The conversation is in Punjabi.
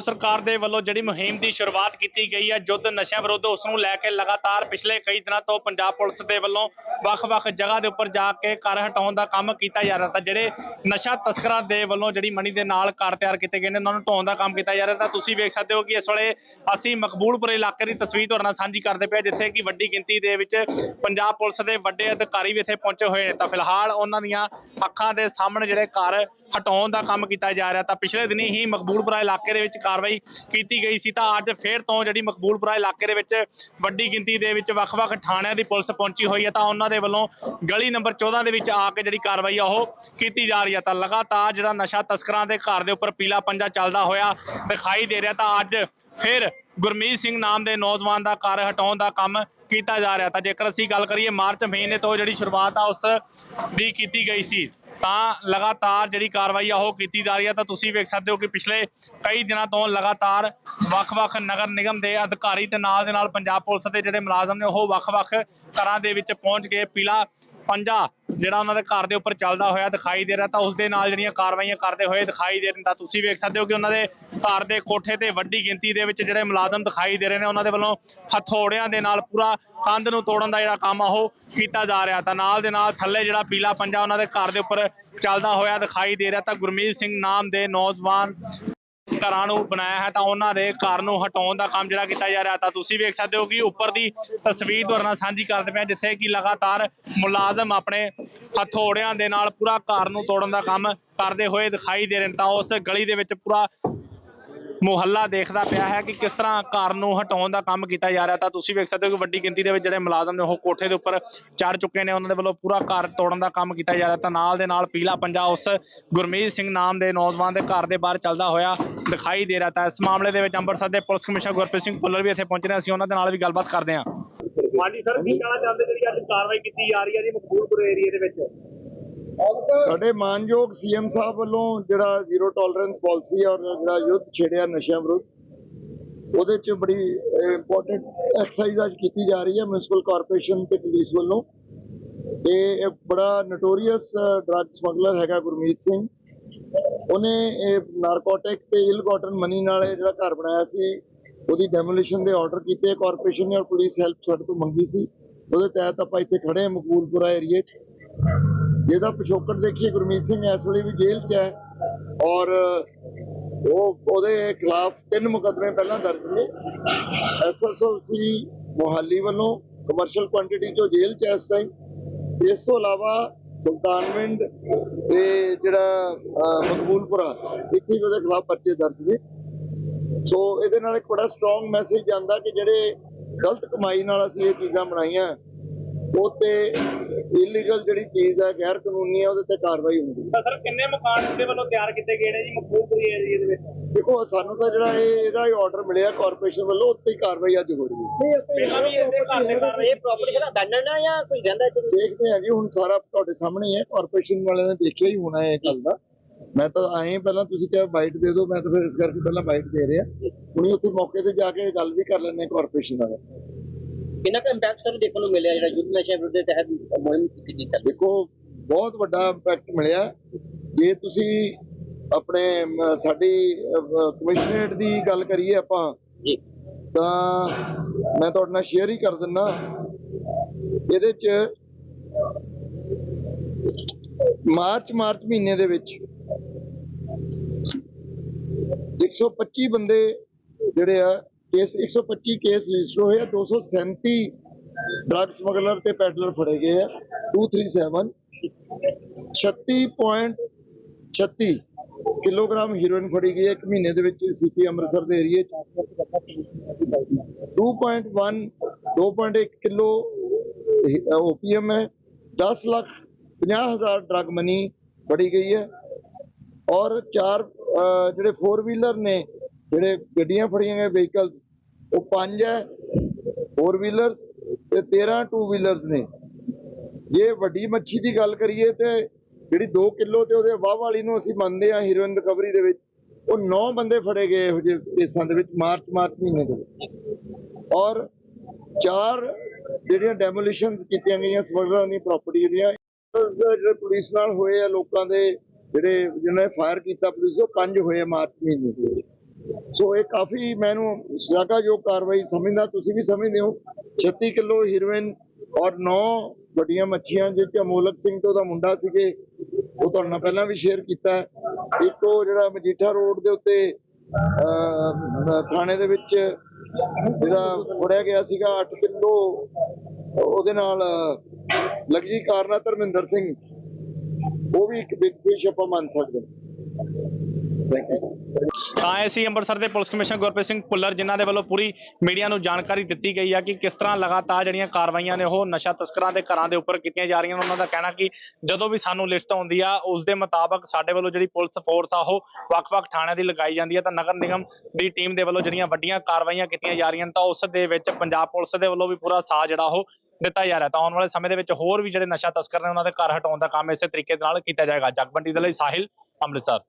ਪੰਜਾਬ ਸਰਕਾਰ ਦੇ ਵੱਲੋਂ ਜਿਹੜੀ ਮੁਹਿੰਮ ਦੀ ਸ਼ੁਰੂਆਤ ਕੀਤੀ ਗਈ ਹੈ, ਜੁੱਧ ਨਸ਼ਿਆਂ ਵਿਰੁੱਧ ਉਸ ਨੂੰ ਲੈ ਕੇ ਲਗਾਤਾਰ ਪਿਛਲੇ ਕਈ ਦਿਨਾਂ ਤੋਂ ਪੰਜਾਬ ਪੁਲਿਸ ਦੇ ਵੱਲੋਂ ਵੱਖ-ਵੱਖ ਜਗ੍ਹਾ ਦੇ ਉੱਪਰ ਜਾ ਕੇ ਘਰ ਹਟਾਉਣ ਦਾ ਕੰਮ ਕੀਤਾ ਜਾ ਰਿਹਾ ਤਾਂ ਜਿਹੜੇ ਨਸ਼ਾ ਤਸਕਰਾਂ ਦੇ ਵੱਲੋਂ ਜਿਹੜੀ ਮਣੀ ਦੇ ਨਾਲ ਘਰ ਤਿਆਰ ਕੀਤੇ ਗਏ ਨੇ, ਉਹਨਾਂ ਨੂੰ ਢਾਉਣ ਦਾ ਕੰਮ ਕੀਤਾ ਜਾ ਰਿਹਾ ਤਾਂ ਤੁਸੀਂ ਵੇਖ ਸਕਦੇ ਹੋ ਕਿ ਇਸ ਵੇਲੇ ਅਸੀਂ ਮਕਬੂਲਪੁਰ ਇਲਾਕੇ ਦੀ ਤਸਵੀਰ ਤੁਹਾਡੇ ਨਾਲ ਸਾਂਝੀ ਕਰਦੇ ਪਏ ਜਿੱਥੇ ਕਿ ਵੱਡੀ ਗਿਣਤੀ ਦੇ ਵਿੱਚ ਪੰਜਾਬ ਪੁਲਿਸ ਦੇ ਵੱਡੇ ਅਧਿਕਾਰੀ ਵੀ ਇੱਥੇ ਪਹੁੰਚੇ ਹੋਏ ਨੇ। ਤਾਂ ਫਿਲਹਾਲ ਉਹਨਾਂ ਦੀਆਂ ਅੱਖਾਂ ਦੇ ਸਾਹਮਣੇ ਜਿਹੜੇ ਘਰ ਹਟਾਉਣ ਦਾ ਕੰਮ ਕੀਤਾ ਜਾ ਰਿਹਾ, ਤਾਂ ਪਿਛਲੇ ਦਿਨੀ ਹੀ ਮਕਬੂਲਪੁਰਾ ਇਲਾਕੇ ਦੇ ਵਿੱਚ ਕਾਰਵਾਈ ਕੀਤੀ ਗਈ ਸੀ, ਤਾਂ ਅੱਜ ਫੇਰ ਤੋਂ ਜਿਹੜੀ ਮਕਬੂਲਪੁਰਾ ਇਲਾਕੇ ਦੇ ਵਿੱਚ ਵੱਡੀ ਗਿਣਤੀ ਦੇ ਵਿੱਚ ਵੱਖ-ਵੱਖ ਥਾਣਿਆਂ ਦੀ ਪੁਲਿਸ ਪਹੁੰਚੀ ਹੋਈ ਹੈ, ਤਾਂ ਉਹਨਾਂ ਦੇ ਵੱਲੋਂ ਗਲੀ ਨੰਬਰ 14 ਦੇ ਵਿੱਚ ਆ ਕੇ ਜਿਹੜੀ ਕਾਰਵਾਈ ਆ ਉਹ ਕੀਤੀ ਜਾ ਰਹੀ ਹੈ, ਤਾਂ ਲਗਾਤਾਰ ਜਿਹੜਾ ਨਸ਼ਾ ਤਸਕਰਾਂ ਦੇ ਘਰ ਦੇ ਉੱਪਰ ਪੀਲਾ ਪੰਜਾ ਚੱਲਦਾ ਹੋਇਆ ਦਿਖਾਈ ਦੇ ਰਿਹਾ, ਤਾਂ ਅੱਜ ਫਿਰ ਗੁਰਮੀਤ ਸਿੰਘ ਨਾਮ ਦੇ ਨੌਜਵਾਨ ਦਾ ਘਰ ਹਟਾਉਣ ਦਾ ਕੰਮ ਕੀਤਾ ਜਾ ਰਿਹਾ, ਤਾਂ ਜੇਕਰ ਅਸੀਂ ਗੱਲ ਕਰੀਏ ਮਾਰਚ ਮਹੀਨੇ ਤੋਂ ਜਿਹੜੀ ਸ਼ੁਰੂਆਤ ਆ, ਉਸ ਦੀ ਕੀਤੀ ਗਈ ਸੀ। ਤਾਂ ਲਗਾਤਾਰ ਜਿਹੜੀ ਕਾਰਵਾਈ ਆ ਉਹ ਕੀਤੀ ਜਾ ਰਹੀ ਹੈ ਤਾਂ ਤੁਸੀਂ ਵੇਖ ਸਕਦੇ ਹੋ ਕਿ ਪਿਛਲੇ ਕਈ ਦਿਨਾਂ ਤੋਂ ਲਗਾਤਾਰ ਵੱਖ-ਵੱਖ ਨਗਰ ਨਿਗਮ ਦੇ ਅਧਿਕਾਰੀ ਤੇ ਨਾਲ ਦੇ ਨਾਲ ਪੰਜਾਬ ਪੁਲਿਸ ਦੇ ਜਿਹੜੇ ਮੁਲਾਜ਼ਮ ਨੇ ਉਹ ਵੱਖ-ਵੱਖ ਘਰਾਂ ਦੇ ਵਿੱਚ ਪਹੁੰਚ ਕੇ ਪੀਲਾ ਪੰਜਾ ਜਿਹੜਾ ਉਹਨਾਂ ਦੇ ਘਰ ਦੇ ਉੱਪਰ ਚੱਲਦਾ ਹੋਇਆ ਦਿਖਾਈ ਦੇ ਰਿਹਾ ਤਾਂ ਉਸ ਦੇ ਨਾਲ ਜਿਹੜੀਆਂ ਕਾਰਵਾਈਆਂ ਕਰਦੇ ਹੋਏ ਦਿਖਾਈ ਦੇ ਰਹੇ ਨੇ ਤਾਂ ਤੁਸੀਂ ਵੇਖ ਸਕਦੇ ਹੋ ਕਿ ਉਹਨਾਂ ਦੇ ਘਰ ਦੇ ਕੋਠੇ ਤੇ ਵੱਡੀ ਗਿਣਤੀ ਦੇ ਵਿੱਚ ਜਿਹੜੇ ਮੁਲਾਜ਼ਮ ਦਿਖਾਈ ਦੇ ਰਹੇ ਨੇ, ਉਹਨਾਂ ਦੇ ਵੱਲੋਂ ਹਥੌੜਿਆਂ ਦੇ ਨਾਲ ਪੂਰਾ ਕੰਧ ਨੂੰ ਤੋੜਨ ਦਾ ਜਿਹੜਾ ਕੰਮ ਆ, ਉਹ ਕੀਤਾ ਜਾ ਰਿਹਾ। ਤਾਂ ਨਾਲ ਦੇ ਨਾਲ ਥੱਲੇ ਜਿਹੜਾ ਪੀਲਾ ਪੰਜਾ ਉਹਨਾਂ ਦੇ ਘਰ ਦੇ ਉੱਪਰ ਚੱਲਦਾ ਹੋਇਆ ਦਿਖਾਈ ਦੇ ਰਿਹਾ। ਤਾਂ ਗੁਰਮੀਤ ਸਿੰਘ ਨਾਮ ਦੇ ਨੌਜਵਾਨ ਘਰਾਂ ਨੂੰ ਬਣਾਇਆ ਹੈ, ਤਾਂ ਉਹਨਾਂ ਦੇ ਘਰ ਨੂੰ ਹਟਾਉਣ ਦਾ ਕੰਮ ਜਿਹੜਾ ਕੀਤਾ ਜਾ ਰਿਹਾ। ਤਾਂ ਤੁਸੀਂ ਵੇਖ ਸਕਦੇ ਹੋ ਕਿ ਉੱਪਰ ਦੀ ਤਸਵੀਰ ਤੁਹਾਡੇ ਨਾਲ ਸਾਂਝੀ ਕਰਦੇ ਪਏ ਜਿੱਥੇ ਕਿ ਲਗਾਤਾਰ ਮੁਲਾਜ਼ਮ ਆਪਣੇ ਹਥੌੜਿਆਂ ਦੇ ਨਾਲ ਪੂਰਾ ਘਰ ਨੂੰ ਤੋੜਨ ਦਾ ਕੰਮ ਕਰਦੇ ਹੋਏ ਦਿਖਾਈ ਦੇ ਰਹੇ ਨੇ। ਤਾਂ ਉਸ ਗਲੀ ਦੇ ਵਿੱਚ ਪੂਰਾ ਮੁਹੱਲਾ ਦੇਖਦਾ ਪਿਆ ਹੈ ਕਿ ਕਿਸ ਤਰ੍ਹਾਂ ਘਰ ਨੂੰ ਹਟਾਉਣ ਦਾ ਕੰਮ ਕੀਤਾ ਜਾ ਰਿਹਾ ਤਾਂ ਤੁਸੀਂ ਵੇਖ ਸਕਦੇ ਹੋ ਕਿ ਵੱਡੀ ਗਿਣਤੀ ਦੇ ਵਿੱਚ ਜਿਹੜੇ ਮੁਲਾਜ਼ਮ ਨੇ ਉਹ ਕੋਠੇ ਦੇ ਉੱਪਰ ਚੜ ਚੁੱਕੇ ਨੇ, ਉਹਨਾਂ ਦੇ ਵੱਲੋਂ ਪੂਰਾ ਘਰ ਤੋੜਨ ਦਾ ਕੰਮ ਕੀਤਾ ਜਾ ਰਿਹਾ ਤਾਂ ਨਾਲ ਦੇ ਨਾਲ ਪੀਲਾ ਪੰਜਾ ਉਸ ਗੁਰਮੀਤ ਸਿੰਘ ਨਾਮ ਦੇ ਨੌਜਵਾਨ ਦੇ ਘਰ ਦੇ ਬਾਹਰ ਚੱਲਦਾ ਹੋਇਆ ਦਿਖਾਈ ਦੇ ਰਿਹਾ ਤਾਂ ਇਸ ਮਾਮਲੇ ਦੇ ਵਿੱਚ ਅੰਮ੍ਰਿਤਸਰ ਦੇ ਪੁਲਿਸ ਕਮਿਸ਼ਨਰ ਗੁਰਪ੍ਰੀਤ ਸਿੰਘ ਭੁੱਲਰ ਵੀ ਇੱਥੇ ਪਹੁੰਚੇ ਨੇ, ਅਸੀਂ ਉਹਨਾਂ ਦੇ ਨਾਲ ਵੀ ਗੱਲਬਾਤ ਕਰਦੇ ਹਾਂ। ਹਾਂਜੀ, ਸਰ, ਕੀ ਕਹਿਣਾ ਚਾਹੁੰਦੇ ਜਿਹੜੀ ਅੱਜ ਕਾਰਵਾਈ ਕੀਤੀ ਜਾ ਰਹੀ ਹੈ ਜੀ ਮਕਬੂਲਪੁਰ ਏਰੀਆ ਦੇ ਵਿੱਚ? ਸਾਡੇ ਮਾਨਯੋਗ ਸੀਐਮ ਸਾਹਿਬ ਵੱਲੋਂ ਜਿਹੜਾ ਜ਼ੀਰੋ ਟੋਲਰੈਂਸ ਪਾਲਿਸੀ ਔਰ ਜਿਹੜਾ ਯੁੱਧ ਛੇੜਿਆ ਨਸ਼ਿਆਂ ਵਿਰੁੱਧ, ਉਹਦੇ ਚ ਬੜੀ ਇੰਪੋਰਟੈਂਟ ਐਕਸਰਸਾਈਜ਼ ਅੱਜ ਕੀਤੀ ਜਾ ਰਹੀ ਹੈ ਮਿਊਨਿਸਪਲ ਕਾਰਪੋਰੇਸ਼ਨ ਤੇ ਪੁਲਿਸ ਵੱਲੋਂ। ਇਹ ਬੜਾ ਨਟੋਰੀਅਸ ਡਰੱਗ ਸਮਗਲਰ ਹੈਗਾ ਗੁਰਮੀਤ ਸਿੰਘ। ਉਹਨੇ ਇਹ ਨਾਰਕੋਟਿਕ ਤੇ ਇਲ ਕਾਟਨ ਮਨੀ ਨਾਲ ਜਿਹੜਾ ਘਰ ਬਣਾਇਆ ਸੀ, ਉਹਦੀ ਡੈਮੋਲੀਸ਼ਨ ਦੇ ਆਰਡਰ ਕੀਤੇ ਕਾਰਪੋਰੇਸ਼ਨ ਨੇ ਔਰ ਪੁਲਿਸ ਹੈਲਪ ਸਾਡੇ ਤੋਂ ਮੰਗੀ ਸੀ। ਉਹਦੇ ਤਹਿਤ ਆਪਾਂ ਇੱਥੇ ਖੜੇ ਹਾਂ, ਮਕਬੂਲਪੁਰਾ ਏਰੀਏ 'ਚ। ਜਿਹਦਾ ਪਿਛੋਕੜ ਦੇਖੀਏ, ਗੁਰਮੀਤ ਸਿੰਘ ਇਸ ਵੇਲੇ ਵੀ ਜੇਲ੍ਹ 'ਚ ਹੈ ਔਰ, ਉਹ, ਉਹਦੇ ਖਿਲਾਫ ਤਿੰਨ ਮੁਕੱਦਮੇ ਪਹਿਲਾਂ ਦਰਜ ਨੇ। ਐਸਐਸਓ ਸੀ ਮੋਹਾਲੀ ਵੱਲੋਂ ਕਮਰਸ਼ੀਅਲ ਕੁਆਂਟੀਟੀ 'ਚੋਂ ਜੇਲ੍ਹ 'ਚ ਹੈ ਇਸ ਟਾਈਮ ਇਸ ਤੋਂ ਇਲਾਵਾ ਸੁਲਤਾਨਵਿੰਡ ਤੇ ਜਿਹੜਾ ਮਕਬੂਲਪੁਰਾ, ਇੱਥੇ ਵੀ ਉਹਦੇ ਖਿਲਾਫ ਪਰਚੇ ਦਰਜ ਨੇ। ਸੋ ਇਹਦੇ ਨਾਲ ਇੱਕ ਬੜਾ ਸਟਰੋਂਗ ਮੈਸੇਜ ਜਾਂਦਾ ਕਿ ਜਿਹੜੇ ਗਲਤ ਕਮਾਈ ਨਾਲ ਅਸੀਂ ਇਹ ਚੀਜ਼ਾਂ ਬਣਾਈਆਂ ਉਹ ਤੇ ਇਲੀਗਲ ਜਿਹੜੀ ਚੀਜ਼ ਹੈ ਗੈਰ ਕਾਨੂੰਨੀ ਹੈ ਉਹਦੇ ਤੇ ਕਾਰਵਾਈ ਹੁੰਦੀ ਹੈ ਸਰ ਕਿੰਨੇ ਮਕਾਨ ਦੇ ਵੱਲੋਂ ਤਿਆਰ ਕੀਤੇ ਗਏ ਨੇ ਜੀ? ਮਕਬੂਲਪੁਰ ਏਰੀਆ ਦੇ ਵਿੱਚ। ਦੇਖੋ ਸਾਨੂੰ ਤਾਂ ਜਿਹੜਾ ਇਹ ਇਹਦਾ ਹੀ ਆਰਡਰ ਮਿਲਿਆ ਕਾਰਪੋਰੇਸ਼ਨ ਵੱਲੋਂ ਉੱਤੇ ਹੀ ਕਾਰਵਾਈ ਅੱਜ ਹੋ ਰਹੀ ਹੈ। ਪਹਿਲਾਂ ਵੀ ਇਹਦੇ ਘਰ ਦੇ ਕਾਰਵਾਈ ਇਹ ਪ੍ਰੋਪਰਟੀ ਦਾ ਅਬੈਂਡਨ ਹੈ ਜਾਂ ਕੋਈ ਰਹਿੰਦਾ ਇੱਥੇ ਦੇਖਦੇ ਹਾਂ ਜੀ ਹੁਣ ਸਾਰਾ ਤੁਹਾਡੇ ਸਾਹਮਣੇ ਹੀ ਹੈ। ਕਾਰਪੋਰੇਸ਼ਨ ਵਾਲਿਆਂ ਨੇ ਦੇਖਿਆ ਹੀ ਹੋਣਾ ਹੈ ਇਹ ਗੱਲ ਦਾ। ਮੈਂ ਤਾਂ ਆਏ ਪਹਿਲਾਂ ਤੁਸੀਂ ਕਿਹਾ ਬਾਈਟ ਦੇ ਦਿਓ ਮੈਂ ਤਾਂ ਫਿਰ ਇਸ ਕਰਕੇ ਪਹਿਲਾਂ ਬਾਈਟ ਦੇ ਰਿਹਾ। ਹੁਣੀ ਉੱਥੇ ਮੌਕੇ ਤੇ ਜਾ ਕੇ ਗੱਲ ਵੀ ਕਰ ਲੈਣੇ ਕਾਰਪੋਰੇਸ਼ਨ ਨਾਲ ਕਿੰਨਾ ਕੁ ਇੰਪੈਕਟ ਸਰ ਦੇਖਣ ਨੂੰ ਮਿਲਿਆ ਜਿਹੜਾ ਯੁੱਧ ਨਸ਼ਿਆਂ ਵਿਰੁੱਧ ਦੇ ਤਹਿਤ ਮੁਹਿੰਮ ਕੀਤੀ ਗਈ ਚੱਲ ਦੇਖੋ ਬਹੁਤ ਵੱਡਾ ਇੰਪੈਕਟ ਮਿਲਿਆ। ਜੇ ਤੁਸੀਂ ਆਪਣੇ ਅਮ, ਸਾਡੀ ਕਮਿਸ਼ਨਰੇਟ ਦੀ ਗੱਲ ਕਰੀਏ ਆਪਾਂ ਜੀ। ਤਾਂ ਮੈਂ ਤੁਹਾਡੇ ਨਾਲ ਸ਼ੇਅਰ ਹੀ ਕਰ ਦਿੰਦਾ। ਇਹਦੇ ਚ ਮਾਰਚ ਮਾਰਚ ਮਹੀਨੇ ਦੇ ਵਿੱਚ 125 ਬੰਦੇ ਜਿਹੜੇ ਆ ਕੇਸ 125 ਕੇਸ ਰਜਿਸਟਰ ਹੋਏ ਆ 237 ਡਰੱਗ ਸਮਗਲਰ ਤੇ ਪੈਡਲਰ ਫੜੇ ਗਏ ਆ 237 36.36 ਕਿਲੋਗ੍ਰਾਮ ਹੀਰੋਇਨ ਫੜੀ ਗਈ ਹੈ ਇੱਕ ਮਹੀਨੇ ਦੇ ਵਿੱਚ ਸੀਪੀ ਅੰਮ੍ਰਿਤਸਰ ਦੇ ਏਰੀਏ 'ਚ। 2.1 2.1 ਕਿਲੋ ਓਪੀਐਮ ਹੈ। 10 ਲੱਖ 50 ਹਜ਼ਾਰ ਡਰਗ ਮਨੀ ਫੜੀ ਗਈ ਹੈ। ਔਰ ਚਾਰ ਜਿਹੜੇ 4 ਵੀਲਰ ਨੇ ਜਿਹੜੇ ਗੱਡੀਆਂ ਫੜੀਆਂ ਗਏ ਵਹੀਕਲਸ ਉਹ ਪੰਜ ਹੈ 4 ਵੀਲਰਸ ਤੇ 13 ਟੂ ਵੀਲਰਸ ਨੇ। ਜੇ ਵੱਡੀ ਮੱਛੀ ਦੀ ਗੱਲ ਕਰੀਏ ਤੇ ਜਿਹੜੀ 2 ਕਿਲੋ ਤੇ ਉਹਦੇ ਵਾਹ ਵਾਲੀ ਨੂੰ ਅਸੀਂ ਮੰਨਦੇ ਆ ਹੀਰੋਇਨ ਰਿਕਵਰੀ ਦੇ ਵਿੱਚ, ਉਹ 9 ਬੰਦੇ ਫੜੇ ਗਏ ਇਹੋ ਜਿਹੇ ਕੇਸਾਂ ਦੇ ਵਿੱਚ ਮਾਰਚ ਮਾਰਚ ਮਹੀਨੇ ਦੇ ਵਿੱਚ। ਔਰ ਚਾਰ ਜਿਹੜੀਆਂ ਡੈਮੋਲੀਸ਼ਨਸ ਕੀਤੀਆਂ ਗਈਆਂ ਸਮਗਲਰਾਂ ਦੀ ਪ੍ਰਾਪਰਟੀ ਦੀਆਂ ਜਿਹੜੇ ਪੁਲਿਸ ਨਾਲ ਹੋਏ ਆ ਲੋਕਾਂ ਦੇ ਜਿਹੜੇ ਜਿਹਨਾਂ ਨੇ ਫਾਇਰ ਕੀਤਾ ਪੁਲਿਸ, ਉਹ ਪੰਜ ਹੋਏ ਮਾਰਚ ਮਹੀਨੇ ਦੇ ਵਿੱਚ। ਸੋ ਇਹ ਕਾਫੀ ਮੈਨੂੰ ਸ਼ਲਾਘਾਯੋਗ ਕਾਰਵਾਈ ਸਮਝਦਾ ਤੁਸੀਂ ਵੀ ਸਮਝਦੇ ਹੋ। 36 ਕਿਲੋ ਹੀਰੋਇਨ ਔਰ 9 ਵੱਡੀਆਂ ਮੱਛੀਆਂ ਜਿਹ ਚ ਅਮੋਲਕ ਸਿੰਘ ਤੋਂ ਉਹਦਾ ਮੁੰਡਾ ਸੀਗੇ ਉਹ ਤੁਹਾਡੇ ਨਾਲ ਪਹਿਲਾਂ ਵੀ ਸ਼ੇਅਰ ਕੀਤਾ ਇੱਕ ਉਹ ਜਿਹੜਾ ਮਜੀਠਾ ਰੋਡ ਦੇ ਉੱਤੇ ਅਹ, ਥਾਣੇ ਦੇ ਵਿੱਚ ਜਿਹੜਾ ਫੜਿਆ ਗਿਆ ਸੀਗਾ 8 ਕਿਲੋ ਉਹਦੇ ਨਾਲ ਲਗਜੀ ਕਾਰਨਾ ਧਰਮਿੰਦਰ ਸਿੰਘ। ਉਹ ਵੀ ਇੱਕ ਬਿਗ ਫਿਸ਼ ਆਪਾਂ ਮੰਨ ਸਕਦੇ ਥੈਂਕ ਤਾਂ ਇਹ ਸੀ ਅੰਮ੍ਰਿਤਸਰ ਦੇ ਪੁਲਿਸ ਕਮਿਸ਼ਨਰ ਗੁਰਪ੍ਰੀਤ ਸਿੰਘ ਭੁੱਲਰ, ਜਿਨ੍ਹਾਂ ਦੇ ਵੱਲੋਂ ਪੂਰੀ ਮੀਡੀਆ ਨੂੰ ਜਾਣਕਾਰੀ ਦਿੱਤੀ ਗਈ ਆ ਕਿ ਕਿਸ ਤਰ੍ਹਾਂ ਲਗਾਤਾਰ ਜਿਹੜੀਆਂ ਕਾਰਵਾਈਆਂ ਨੇ ਉਹ ਨਸ਼ਾ ਤਸਕਰਾਂ ਦੇ ਘਰਾਂ ਦੇ ਉੱਪਰ ਕੀਤੀਆਂ ਜਾ ਰਹੀਆਂ ਨੇ। ਉਹਨਾਂ ਦਾ ਕਹਿਣਾ ਕਿ ਜਦੋਂ ਵੀ ਸਾਨੂੰ ਲਿਸਟ ਆਉਂਦੀ ਆ, ਉਸ ਦੇ ਮੁਤਾਬਕ ਸਾਡੇ ਵੱਲੋਂ ਜਿਹੜੀ ਪੁਲਿਸ ਫੋਰਸ ਆ, ਉਹ ਵੱਖ-ਵੱਖ ਥਾਣਿਆਂ ਦੀ ਲਗਾਈ ਜਾਂਦੀ ਹੈ ਤਾਂ ਨਗਰ ਨਿਗਮ ਦੀ ਟੀਮ ਦੇ ਵੱਲੋਂ ਜਿਹੜੀਆਂ ਵੱਡੀਆਂ ਕਾਰਵਾਈਆਂ ਕੀਤੀਆਂ ਜਾ ਰਹੀਆਂ ਨੇ, ਤਾਂ ਉਸ ਦੇ ਵਿੱਚ ਪੰਜਾਬ ਪੁਲਿਸ ਦੇ ਵੱਲੋਂ ਵੀ ਪੂਰਾ ਸਾਥ ਜਿਹੜਾ ਉਹ ਦਿੱਤਾ ਜਾ ਰਿਹਾ। ਤਾਂ ਆਉਣ ਵਾਲੇ ਸਮੇਂ ਦੇ ਵਿੱਚ ਹੋਰ ਵੀ ਜਿਹੜੇ ਨਸ਼ਾ ਤਸਕਰ ਨੇ, ਉਹਨਾਂ ਦੇ ਘਰ ਹਟਾਉਣ ਦਾ ਕੰਮ ਇਸੇ ਤਰੀਕੇ ਦੇ ਨਾਲ ਕੀਤਾ ਜਾਏਗਾ। ਜਗਬੰਦੀ ਦੇ ਲਈ ਸਾਹਿਲ, ਅੰਮ੍ਰਿਤਸਰ।